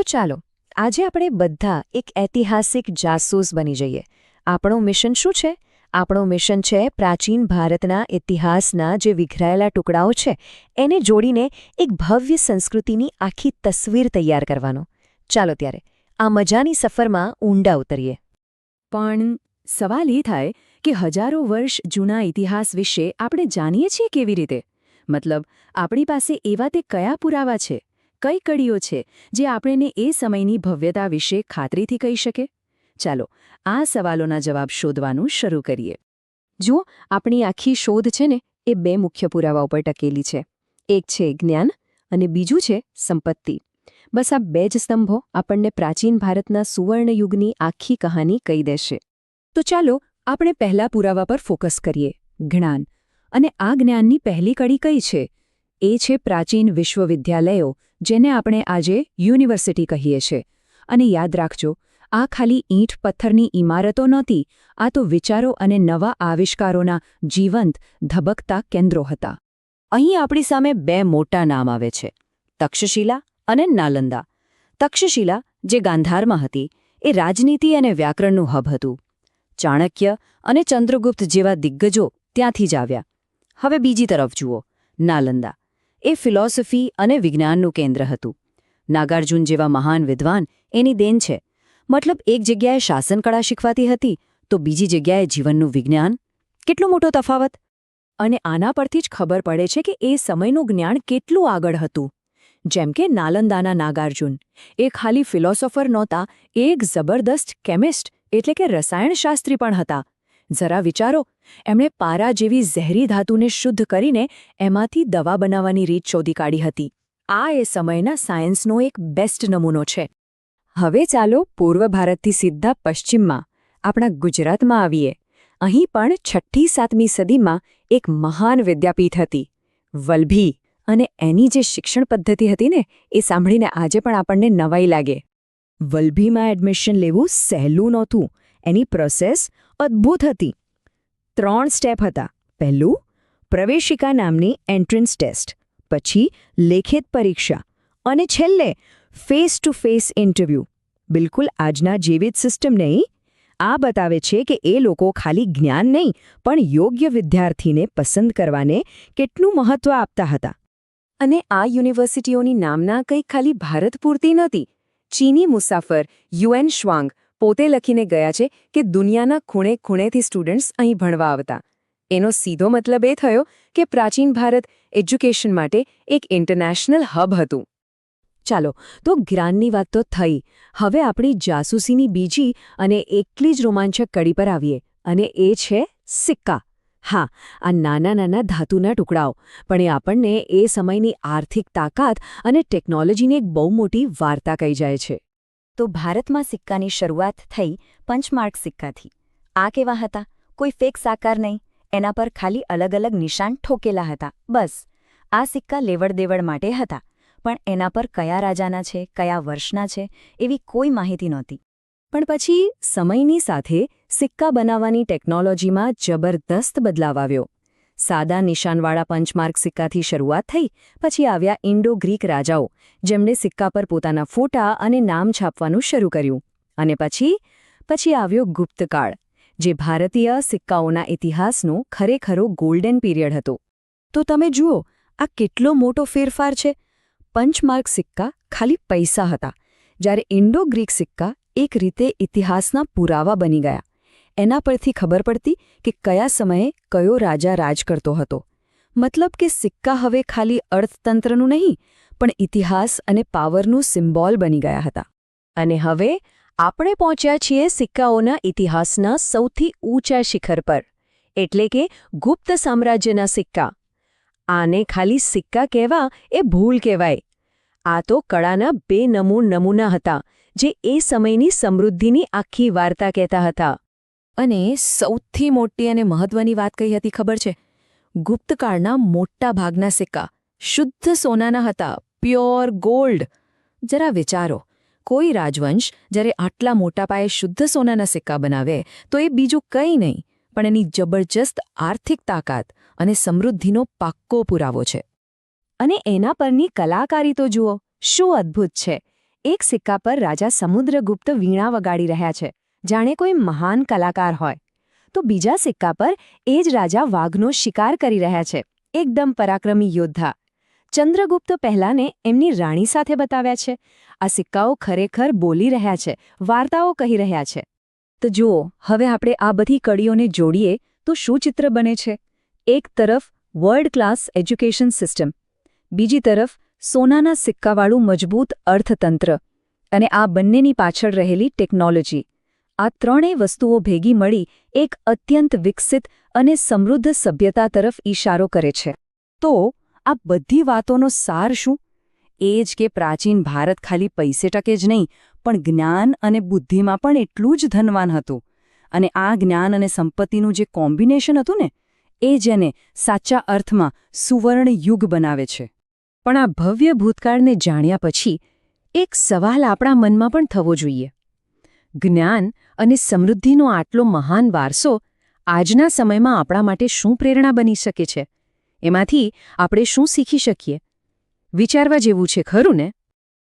તો ચાલો, આજે આપણે બધા એક ઐતિહાસિક જાસૂસ બની જઈએ. આપણું મિશન શું છે? આપણું મિશન છે પ્રાચીન ભારતના ઇતિહાસના જે વિખરાયેલા ટુકડાઓ છે, એને જોડીને એક ભવ્ય સંસ્કૃતિની આખી તસવીર તૈયાર કરવાનો. ચાલો ત્યારે, આ મજાની સફરમાં ઊંડા ઉતરીએ. પણ સવાલ એ થાય કે હજારો વર્ષ જૂના ઇતિહાસ વિશે આપણે જાણીએ છીએ કેવી રીતે? મતલબ, આપણી પાસે એવા તે કયા પુરાવા છે? કઈ કડીઓ છે જે આપણને એ સમયની ભવ્યતા વિશે ખાતરીથી કહી શકે? ચાલો, આ સવાલોના જવાબ શોધવાનું શરૂ કરીએ. જુઓ, આપણી આખી શોધ છે ને, એ બે મુખ્ય પુરાવા ઉપર ટકેલી છે. એક છે જ્ઞાન અને બીજું છે સંપત્તિ. બસ આ બે જ સ્તંભો આપણને પ્રાચીન ભારતના સુવર્ણયુગની આખી કહાની કહી દેશે. તો ચાલો, આપણે પહેલા પુરાવા પર ફોકસ કરીએ. જ્ઞાન. અને આ જ્ઞાનની પહેલી કડી કઈ છે? એ છે પ્રાચીન વિશ્વવિદ્યાલયો, જેને આપણે આજે યુનિવર્સિટી કહીએ છીએ અને યાદ રાખજો, આ ખાલી ઈંટ પથ્થરની ઇમારતો નહોતી, આ તો વિચારો અને નવા આવિષ્કારોના જીવંત, ધબકતા કેન્દ્રો હતા. અહીં આપણી સામે બે મોટા નામ આવે છે, તક્ષશિલા અને નાલંદા. તક્ષશિલા, જે ગાંધારમાં હતી, એ રાજનીતિ અને વ્યાકરણનું હબ હતું. ચાણક્ય અને ચંદ્રગુપ્ત જેવા દિગ્ગજો ત્યાંથી જ આવ્યા. હવે બીજી તરફ જુઓ, નાલંદા. એ ફિલોસોફી અને વિજ્ઞાનનું કેન્દ્ર હતું. નાગાર્જુન જેવા મહાન વિદ્વાન એની દેન છે. મતલબ એક જગ્યાએ શાસનકળા શીખવાતી હતી, તો બીજી જગ્યાએ જીવનનું વિજ્ઞાન? કેટલો મોટો તફાવત? અને આના પરથી જ ખબર પડે છે કે એ સમયનું જ્ઞાન કેટલું આગળ હતું. જેમ કે નાલંદાના નાગાર્જુન. એ ખાલી ફિલોસોફર નહોતા એક જબરદસ્ત કેમિસ્ટ, એટલે કે રસાયણશાસ્ત્રી પણ હતા. જરા વિચારો, એમણે પારા જેવી ઝેરી ધાતુને શુદ્ધ કરીને એમાંથી દવા બનાવવાની રીત શોધી કાઢી હતી. આ એ સમયના સાયન્સનો એક બેસ્ટ નમૂનો છે. હવે ચાલો પૂર્વ ભારતથી સીધા પશ્ચિમમાં, આપણા ગુજરાતમાં આવીએ. અહીં પણ છઠ્ઠી સાતમી સદીમાં એક મહાન વિદ્યાપીઠ હતી. વલ્ભી અને એની જે શિક્ષણ પદ્ધતિ હતી ને, એ સાંભળીને આજે પણ આપણને નવાઈ લાગે. વલ્ભીમાં એડમિશન લેવું સહેલું નહોતું. એની પ્રોસેસ અદ્ભુત હતી. ત્રણ સ્ટેપ હતા. પહેલું, પ્રવેશિકા નામની એન્ટ્રન્સ ટેસ્ટ, પછી લેખિત પરીક્ષા અને છેલ્લે ફેસ ટુ ફેસ ઇન્ટરવ્યૂ બિલકુલ આજના જેવી જ સિસ્ટમ નહીં. આ બતાવે છે કે એ લોકો ખાલી જ્ઞાન નહીં, પણ યોગ્ય વિદ્યાર્થીને પસંદ કરવાને કેટલું મહત્વ આપતા હતા. અને આ યુનિવર્સિટીઓની નામના કંઈ ખાલી ભારત પૂરતી નહોતી. ચીની મુસાફર યુએન શ્વાંગ પોતે લખીને ગયા છે કે દુનિયાના ખૂણે ખૂણેથી સ્ટુડન્ટ્સ અહીં ભણવા આવતા. એનો સીધો મતલબ એ થયો કે પ્રાચીન ભારત એજ્યુકેશન માટે એક ઇન્ટરનેશનલ હબ હતું. ચાલો, તો જ્ઞાનની વાત તો થઈ. હવે આપણી જાસૂસીની બીજી અને એટલી જ રોમાંચક કડી પર આવીએ, અને એ છે સિક્કા. હા, આ નાના નાના ધાતુના ટુકડાઓ, પણ એ આપણને એ સમયની આર્થિક તાકાત અને ટેકનોલોજીની એક બહુ મોટી વાર્તા કહી જાય છે. તો ભારતમાં સિક્કાની શરૂઆત થઈ પંચમાર્ક સિક્કાથી. આ કેવા હતા? કોઈ ફેક સાકાર નહીં, એના પર ખાલી અલગ અલગ નિશાન ઠોકેલા હતા, બસ. આ સિક્કા લેવડ દેવડ માટે હતા, પણ એના પર કયા રાજાના છે, કયા વર્ષના છે, એવી કોઈ માહિતી નહોતી. પણ પછી સમયની સાથે સિક્કા બનાવવાની ટેકનોલોજીમાં જબરદસ્ત બદલાવ આવ્યો. સાદા નિશાનવાળા પંચમાર્ક સિક્કાથી શરૂઆત થઈ, પછી આવ્યા ઇન્ડો ગ્રીક રાજાઓ, જેમણે સિક્કા પર પોતાના ફોટા અને નામ છાપવાનું શરૂ કર્યું. અને પછી પછી આવ્યો ગુપ્તકાળ જે ભારતીય સિક્કાઓના ઇતિહાસનો ખરેખરો ગોલ્ડન પીરિયડ હતો. તો તમે જુઓ, આ કેટલો મોટો ફેરફાર છે. પંચમાર્ક સિક્કા ખાલી પૈસા હતા, જ્યારે ઇન્ડો ગ્રીક સિક્કા એક રીતે ઇતિહાસના પુરાવા બની ગયા. એના પરથી ખબર પડતી કે કયા સમયે કયો રાજા રાજ કરતો હતો. મતલબ કે સિક્કા હવે ખાલી અર્થતંત્રનું નહીં, પણ ઇતિહાસ અને પાવરનું સિમ્બોલ બની ગયા હતા. અને હવે આપણે પહોંચ્યા છીએ સિક્કાઓના ઇતિહાસના સૌથી ઊંચા શિખર પર, એટલે કે ગુપ્ત સામ્રાજ્યના સિક્કા. આને ખાલી સિક્કા કહેવા એ ભૂલ કહેવાય. આ તો કળાના બે નમૂન નમૂના હતા, જે એ સમયની સમૃદ્ધિની આખી વાર્તા કહેતા હતા. અને સૌથી મોટી અને મહત્વની વાત કહી હતી ખબર છે? ગુપ્તકાળના મોટા ભાગના સિક્કા, શુદ્ધ સોનાના હતા, પ્યોર ગોલ્ડ. જરા વિચારો, કોઈ રાજવંશ જ્યારે આટલા મોટા પાયે શુદ્ધ સોનાના સિક્કા બનાવે, તો એ બીજું કંઈ નહીં, પણ એની જબરજસ્ત આર્થિક તાકાત અને સમૃદ્ધિનો પાક્કો પુરાવો છે. અને એના પરની કલાકારી તો જુઓ, શું અદ્ભુત છે! એક સિક્કા પર રાજા સમુદ્રગુપ્ત વીણા વગાડી રહ્યા છે. જાણે કોઈ મહાન કલાકાર હોય. તો બીજા સિક્કા પર એ જ રાજા વાઘનો શિકાર કરી રહ્યા છે. એકદમ પરાક્રમી યોદ્ધા. ચંદ્રગુપ્ત પહેલાને એમની રાણી સાથે બતાવ્યા છે. આ સિક્કાઓ ખરેખર બોલી રહ્યા છે, વાર્તાઓ કહી રહ્યા છે. તો જુઓ, હવે આપણે આ બધી કડીઓને જોડીએ તો શું ચિત્ર બને છે? એક તરફ વર્લ્ડ ક્લાસ એજ્યુકેશન સિસ્ટમ બીજી તરફ સોનાના સિક્કાવાળું મજબૂત અર્થતંત્ર, અને આ બંનેની પાછળ રહેલી ટેકનોલોજી આ ત્રણેય વસ્તુઓ ભેગી મળી એક અત્યંત વિકસિત અને સમૃદ્ધ સભ્યતા તરફ ઈશારો કરે છે. તો, આ બધી વાતોનો સાર શું? એ જ કે પ્રાચીન ભારત ખાલી પૈસે ટકે જ નહીં, પણ જ્ઞાન અને બુદ્ધિમાં પણ એટલું જ ધનવાન હતું. અને આ જ્ઞાન અને સંપત્તિનું જે કોમ્બિનેશન હતું ને, એ જેને સાચા અર્થમાં સુવર્ણ યુગ બનાવે છે. પણ આ ભવ્ય ભૂતકાળને જાણ્યા પછી એક સવાલ આપણા મનમાં પણ થવો જોઈએ. જ્ઞાન અને સમૃદ્ધિનો આટલો મહાન વારસો આજના સમયમાં આપણા માટે શું પ્રેરણા બની શકે છે? એમાંથી આપણે શું શીખી શકીએ? વિચારવા જેવું છે, ખરું ને?